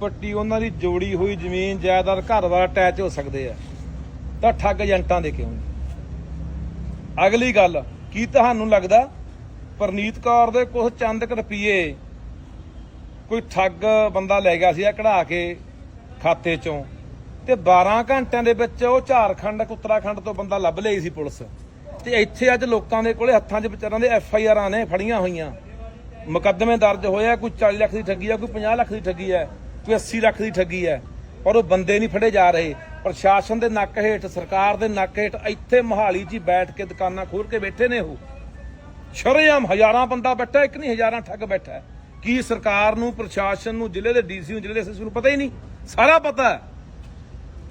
ਪੱਟੀ ਉਹਨਾਂ ਦੀ ਜੋੜੀ ਹੋਈ ਜ਼ਮੀਨ ਜਾਇਦਾਦ ਘਰ-ਬਾਰ ਅਟੈਚ ਹੋ ਸਕਦੇ ਆ। ਤਾਂ ਠੱਗ ਏਜੰਟਾਂ ਦੇ ਕਿਉਂ ਅਗਲੀ ਗੱਲ, ਕੀ ਤੁਹਾਨੂੰ ਲੱਗਦਾ ਪ੍ਰਨੀਤ ਕੌਰ ਦੇ ਕੁਝ ਚੰਦ ਕੁ ਰੁਪਈਏ ਕੋਈ ਠੱਗ ਬੰਦਾ ਲੈ ਗਿਆ ਸੀ ਆ ਕਢਾ ਕੇ ਖਾਤੇ ਚੋਂ ਤੇ 12 ਘੰਟਿਆਂ ਦੇ ਵਿੱਚ ਉਹ ਝਾਰਖੰਡ, ਉੱਤਰਾਖੰਡ ਤੋਂ ਬੰਦਾ ਲੱਭ ਲਈ ਸੀ ਪੁਲਿਸ। ਤੇ ਇੱਥੇ ਅੱਜ ਲੋਕਾਂ ਦੇ ਕੋਲੇ ਹੱਥਾਂ 'ਚ ਵਿਚਾਰਾਂ ਦੇ ਐਫ ਆਈ ਆਰਾਂ ਨੇ ਫੜੀਆਂ ਹੋਈਆਂ। ਮੁਕੱਦਮੇ ਦਰਜ ਹੋਇਆ ਕੋਈ 40 ਲੱਖ ਦੀ ਠੱਗੀ ਹੈ ਕੋਈ 50 ਲੱਖ ਦੀ ਠੱਗੀ ਹੈ ਕੋਈ 80 ਲੱਖ ਦੀ ਠੱਗੀ ਹੈ, ਪਰ ਉਹ ਬੰਦੇ ਨਹੀਂ ਫੜੇ ਜਾ ਰਹੇ। ਪ੍ਰਸ਼ਾਸਨ ਦੇ ਨੱਕ ਹੇਠ, ਸਰਕਾਰ ਦੇ ਨੱਕ ਹੇਠ ਇੱਥੇ ਮਹਾਲੀ 'ਚ ਬੈਠ ਕੇ ਦੁਕਾਨਾਂ ਖੋਲ ਕੇ ਬੈਠੇ ਨੇ ਉਹ। ਸ਼ਰੇਆਮ ਹਜ਼ਾਰਾਂ ਬੰਦਾ ਬੈਠਾ, ਇੱਕ ਨਹੀਂ, ਹਜ਼ਾਰਾਂ ਠੱਗ ਬੈਠਾ ਕੀ ਸਰਕਾਰ ਨੂੰ, ਪ੍ਰਸ਼ਾਸਨ ਨੂੰ, ਜ਼ਿਲ੍ਹੇ ਦੇ ਡੀਸੀ ਨੂੰ, ਜ਼ਿਲ੍ਹੇ ਦੇ ਐਸਐਸਪੀ ਨੂੰ ਪਤਾ ਹੀ ਨਹੀਂ? ਸਾਰਾ ਪਤਾ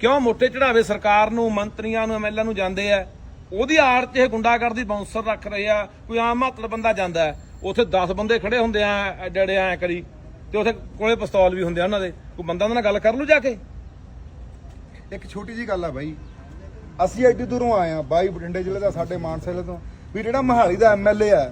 ਕਿਉਂ ਮੋਟੇ ਚੜਾਵੇ ਸਰਕਾਰ ਨੂੰ, ਮੰਤਰੀਆਂ ਨੂੰ ਐਮਐਲਏ ਨੂੰ ਜਾਂਦੇ ਆ? ਉਹਦੀ ਆੜ 'ਚ ਇਹ ਗੁੰਡਾਗਰਦੀ ਬਾਉਂਸਰ ਰੱਖ ਰਹੇ ਆ, ਕੋਈ ਆਮ ਮਾਤਰ ਬੰਦਾ ਜਾਂਦਾ ਹੈ। ਉੱਥੇ 10 ਬੰਦੇ ਖੜੇ ਹੁੰਦੇ ਆ ਐਡੇ ਐ ਕਰੀ। ਤੇ ਉੱਥੇ ਕੋਲੇ ਪਿਸਤੌਲ ਵੀ ਹੁੰਦੇ ਆ ਉਹਨਾਂ ਦੇ। ਕੋਈ ਬੰਦਾ ਉਹਨਾਂ ਨਾਲ ਗੱਲ ਕਰ ਲੂ ਜਾ ਕੇ? ਇੱਕ ਛੋਟੀ ਜੀ ਗੱਲ ਆ ਬਾਈ। ਅਸੀਂ ਐਡੀ ਦੂਰੋਂ ਆਏ ਆ ਬਾਈ ਬਠਿੰਡੇ ਜ਼ਿਲ੍ਹੇ ਦਾ ਸਾਡੇ ਮਾਨਸਾ ਜ਼ਿਲ੍ਹੇ ਤੋਂ। ਵੀ ਜਿਹੜਾ ਮਹਾਲੀ ਦਾ ਐਮਐਲਏ ਆ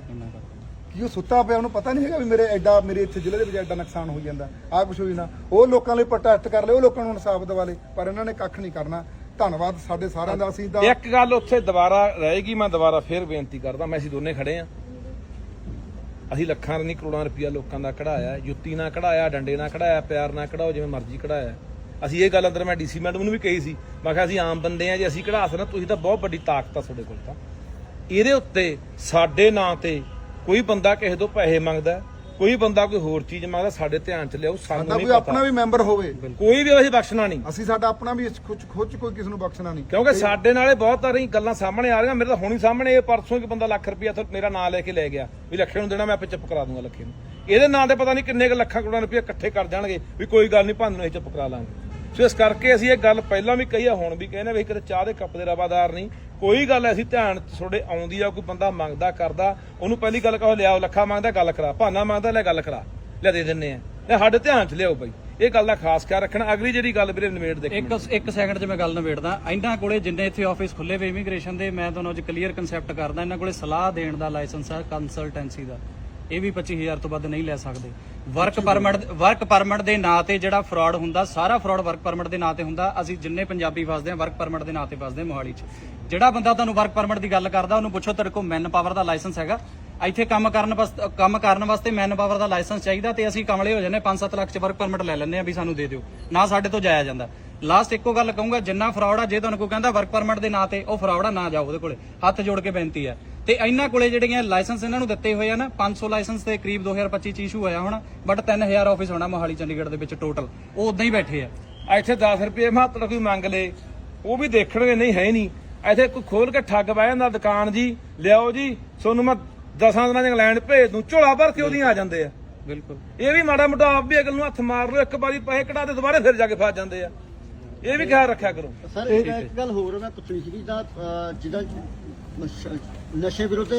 ਕੀ ਉਹ ਸੁੱਤਾ ਪਿਆ ਉਹਨੂੰ ਪਤਾ ਨਹੀਂ ਹੈਗਾ ਵੀ ਮੇਰੇ ਐਡਾ ਮੇਰੇ ਇੱਥੇ ਜ਼ਿਲ੍ਹੇ ਦੇ ਵਿੱਚ ਐਡਾ ਨੁਕਸਾਨ ਹੋਈ ਜਾਂਦਾ। ਆ ਕੁਛ ਹੋਈ ਨਾ। ਉਹ ਲੋਕਾਂ ਲਈ ਪ੍ਰੋਟੈਸਟ ਕਰ ਲਏ ਉਹ ਲੋਕਾਂ ਨੂੰ ਇਨਸਾਫ ਦਿਵਾ ਲਏ ਪਰ ਇਹਨਾਂ ਨੇ ਕੱਖ ਨਹੀਂ ਕਰਨਾ। ਧੰਨਵਾਦ ਸਾਡੇ ਸਾਰਿਆਂ ਦਾ ਅਸੀਂ ਤਾਂ ਇੱਕ ਗੱਲ ਉੱਥੇ ਦੁਬਾਰਾ ਰਹੇਗੀ ਮੈਂ ਦੁਬਾਰਾ ਫੇਰ ਬੇਨਤੀ ਕਰਦਾ ਮੈਂ ਅਸੀਂ ਦੋਨੇ ਖੜੇ ਆ ਅਸੀਂ ਲੱਖਾਂ ਨਹੀਂ ਕਰੋੜਾਂ ਰੁਪਈਆ ਲੋਕਾਂ ਦਾ ਕਢਾਇਆ, ਜੁੱਤੀ ਨਾਲ ਕਢਾਇਆ, ਡੰਡੇ ਨਾਲ ਕਢਾਇਆ, ਪਿਆਰ ਨਾਲ ਕਢਾਓ, ਜਿਵੇਂ ਮਰਜ਼ੀ ਕਢਾਇਆ। ਅਸੀਂ ਇਹ ਗੱਲ ਅੰਦਰ ਮੈਂ ਡੀਸੀ ਮੈਡਮ ਨੂੰ ਵੀ ਕਹੀ ਸੀ, ਮੈਂ ਕਿਹਾ ਅਸੀਂ ਆਮ ਬੰਦੇ ਆ, ਜੇ ਅਸੀਂ ਕਢਾ ਸਕਣਾ ਤੁਸੀਂ ਤਾਂ ਬਹੁਤ ਵੱਡੀ ਤਾਕਤ ਆ ਤੁਹਾਡੇ ਕੋਲ ਤਾਂ। ਇਹਦੇ ਉੱਤੇ ਸਾਡੇ ਨਾਂ ਤੇ ਕੋਈ ਬੰਦਾ ਕਿਸੇ ਤੋਂ ਪੈਸੇ ਮੰਗਦਾ ਕੋਈ ਬੰਦਾ ਕੋਈ ਹੋਰ ਚੀਜ਼ ਮੰਗਦਾ ਸਾਡੇ ਧਿਆਨ ਚ ਲਿਆਓ ਸਾਨੂੰ ਸਾਡਾ ਨਹੀਂ ਕੋਈ ਆਪਣਾ ਪਤਾ ਵੀ ਮੈਂਬਰ ਹੋਵੇ। ਕੋਈ ਵੀ ਅਸੀਂ ਬਖਸ਼ਣਾ ਨਹੀਂ। ਅਸੀਂ ਸਾਡਾ ਆਪਣਾ ਵੀ ਖੁਦ ਖੁਦ 'ਚ ਕੋਈ ਕਿਸੇ ਨੂੰ ਬਖਸ਼ਣਾ ਨਹੀਂ। ਕਿਉਂਕਿ ਸਾਡੇ ਨਾਲੇ ਬਹੁਤ ਸਾਰੀ ਗੱਲਾਂ ਸਾਹਮਣੇ ਆ ਰਹੀਆਂ ਮੇਰੇ ਤਾਂ ਹੁਣੀ ਸਾਹਮਣੇ ਇਹ ਪਰਸੋਂ ਇੱਕ ਬੰਦਾ ਲੱਖ ਰੁਪਇਆ ਤੋਂ ਮੇਰਾ ਨਾਂ ਲੈ ਕੇ ਲੈ ਗਿਆ ਵੀ ਲੱਖੇ ਨੂੰ ਦੇਣਾ ਮੈਂ ਆਪੇ ਚੁੱਪ ਕਰਾ ਦੂੰਗਾ ਲੱਖੇ ਨੂੰ। ਇਹਦੇ ਨਾਂ ਤੇ ਪਤਾ ਨਹੀਂ ਕਿੰਨੇ ਕੁ ਲੱਖਾਂ ਕਰੋੜਾਂ ਰੁਪਇਆ ਇਕੱਠੇ ਕਰ ਜਾਣਗੇ ਵੀ ਕੋਈ ਗੱਲ ਨਹੀਂ ਭੰਨ ਨੂੰ ਅਸੀਂ ਚੁੱਪ ਕਰਾ ਲਾਂਗੇ। ਸੋ ਇਸ ਕਰਕੇ ਅਸੀਂ ਇਹ ਗੱਲ ਪਹਿਲਾਂ ਵੀ ਕਹੀ ਆ, ਹੁਣ ਵੀ ਕਹਿੰਦੇ ਵੀ ਕਿਤੇ ਚਾਹ ਦੇ ਕੱਪ ਦੇ ਰਵਾਦਾਰ ਨਹੀਂ। ਕੋਈ ਗੱਲ ਅਸੀਂ ਧਿਆਨ ਤੁਹਾਡੇ ਆਉਂਦੀ ਆ, ਕੋਈ ਬੰਦਾ ਮੰਗਦਾ, ਕਰਦਾ, ਉਹਨੂੰ ਪਹਿਲੀ ਗੱਲ ਕਹੋ, ਲਿਆਓ, ਲੱਖਾ ਮੰਗਦਾ, ਗੱਲ ਕਰਾ। ਭਾਨਾ ਮੰਗਦਾ, ਲੈ ਗੱਲ ਕਰਾ। ਲੈ ਦੇ ਦਿੰਨੇ ਆ। ਇਹ ਸਾਡੇ ਧਿਆਨ ਚ ਲਿਆਓ ਬਾਈ। ਇਹ ਗੱਲ ਦਾ ਖਾਸ ਖਿਆਲ ਰੱਖਣਾ। ਅਗਲੀ ਜਿਹੜੀ ਗੱਲ ਵੀਰੇ ਨਿਮੇੜ ਦੇ ਇੱਕ ਇੱਕ ਸੈਕਿੰਡ 'ਚ ਮੈਂ ਗੱਲ ਨਿਬੇੜਦਾ। ਇਹਨਾਂ ਕੋਲੇ ਜਿੰਨੇ ਇੱਥੇ ਆਫਿਸ ਖੁੱਲੇ ਵੇ ਇਮੀਗ੍ਰੇਸ਼ਨ ਦੇ, ਮੈਂ ਤੁਹਾਨੂੰ ਅੱਜ ਕਲੀਅਰ ਕਨਸੈਪਟ ਕਰਦਾ। ਇਹਨਾਂ ਕੋਲੇ ਸਲਾਹ ਦੇਣ ਦਾ ਲਾਇਸੈਂਸ ਹੈ ਕੰਸਲਟੈਂਸੀ ਦਾ। ਇਹ ਵੀ 25000 ਤੋਂ ਵੱਧ ਨਹੀਂ ਲੈ ਸਕਦੇ। ਵਰਕ ਪਰਮਿਟ ਵਰਕ ਪਰਮਿਟ ਦੇ ਨਾਂ ਤੇ ਜਿਹੜਾ ਫਰਾਡ ਹੁੰਦਾ, ਸਾਰਾ ਫਰਾਡ ਵਰਕ ਪਰਮਿਟ ਦੇ ਨਾਂ ਤੇ ਹੁੰਦਾ। ਅਸੀਂ ਜਿੰਨੇ ਪੰਜਾਬੀ ਫਸਦੇ ਆ ਵਰਕ ਪਰਮਿਟ ਦੇ ਨਾਂ ਤੇ ਫਸਦੇ ਆ ਮੋਹਾਲੀ 'ਚ। ਜਿਹੜਾ ਬੰਦਾ ਤੁਹਾਨੂੰ ਵਰਕ ਪਰਮਿਟ ਦੀ ਗੱਲ ਕਰਦਾ, ਉਹਨੂੰ ਪੁੱਛੋ ਤੁਹਾਡੇ ਕੋਲ ਮੈਨ ਪਾਵਰ ਦਾ ਲਾਇਸੈਂਸ ਹੈਗਾ? ਇੱਥੇ ਕੰਮ ਕਰਨ ਵਾਸਤੇ, ਕੰਮ ਕਰਨ ਵਾਸਤੇ ਮੈਨ ਪਾਵਰ ਦਾ ਲਾਇਸੈਂਸ ਚਾਹੀਦਾ ਤੇ ਅਸੀਂ ਕਮਲੇ ਹੋ ਜਾਂਦੇ 5-7 ਲੱਖ ਚ ਵਰਕ ਪਰਮਿਟ ਲੈ ਲੈਂਦੇ ਆ ਵੀ ਸਾਨੂੰ ਦੇ ਦਿਓ। ਨਾ ਸਾਡੇ ਤੋਂ ਜਾਇਆ ਜਾਂਦਾ। ਲਾਸਟ ਇੱਕੋ ਗੱਲ ਕਹੂੰਗਾ ਜਿੰਨਾ ਫਰਾਡ ਆ ਜੇ ਤੁਹਾਨੂੰ ਕੋਈ ਕਹਿੰਦਾ ਵਰਕ ਪਰਮਿਟ ਦੇ ਨਾਂ ਤੇ ਉਹ ਫਰਾਡ ਆ ਨਾ ਜਾਓ ਉਹਦੇ ਕੋਲੇ। ਹੱਥ ਜੋੜ ਕੇ ਬੇਨਤੀ ਹੈ। ਤੇ ਇਹਨਾਂ ਕੋਲੇ ਜਿਹੜੀਆਂ ਲਾਇਸੈਂਸ ਇਹਨਾਂ ਨੂੰ ਦਿੱਤੇ ਹੋਏ ਆ ਨਾ 500 ਲਾਇਸੈਂਸ ਦੇ ਕਰੀਬ 2025 ਚ ਇਸ਼ੂ ਹੋਇਆ ਹੁਣ ਬਟ 3000 ਆਫਿਸ ਹੋਣਾ ਮੋਹਾਲੀ ਚੰਡੀਗੜ੍ਹ ਦੇ ਵਿੱਚ ਟੋਟਲ ਉਹ ਉਦਾਂ ਹੀ ਬੈਠੇ ਆ। ਇੱਥੇ 10 ਰੁਪਏ ਮਹੱਤਵ ਕੋਈ ਮੰਗ ਲੇ ਉਹ ਵੀ ਦੇਖਣਗੇ ਨਹੀਂ ਹੈ ਹੀ ਨਹੀਂ। ਇੱਥੇ ਕੋਈ ਖੋਲ ਕੇ ਠੱਗ ਬਹਿ ਜਾਂਦਾ ਦੁਕਾਨ ਜੀ ਲਿਆਓ ਜੀ ਤੁਹਾਨੂੰ ਮੈਂ ਦਸਾਂ ਦਿਨਾਂ ਚ ਇੰਗਲੈਂਡ ਭੇਜ ਦੂੰ ਝੋਲਾ ਭਰ ਕੇ ਉਹਦੀਆਂ ਆ ਜਾਂਦੇ ਆ। ਬਿਲਕੁਲ। ਇਹ ਵੀ ਮਾੜਾ ਮੋਟਾ ਆਪ ਵੀ ਅਗਲ ਨੂੰ ਹੱਥ ਮਾਰ ਲਓ ਇੱਕ ਵਾਰੀ ਪੈਸੇ ਕਢਾ ਦੇ ਦੁਬਾਰਾ ਫਿਰ ਜਾ ਕੇ ਫਸ ਜਾਂਦੇ ਆ। ਇਹ ਵੀ ਖਿਆਲ ਰੱਖਿਆ ਕਰੋ। ਸਰ ਇੱਕ ਇੱਕ ਗੱਲ ਹੋਰ ਮੈਂ ਪੁੱਛਣੀ ਸੀ ਤਾਂ ਜਿਹਦਾ ਨਸ਼ੇ ਵਿਰੁੱਧ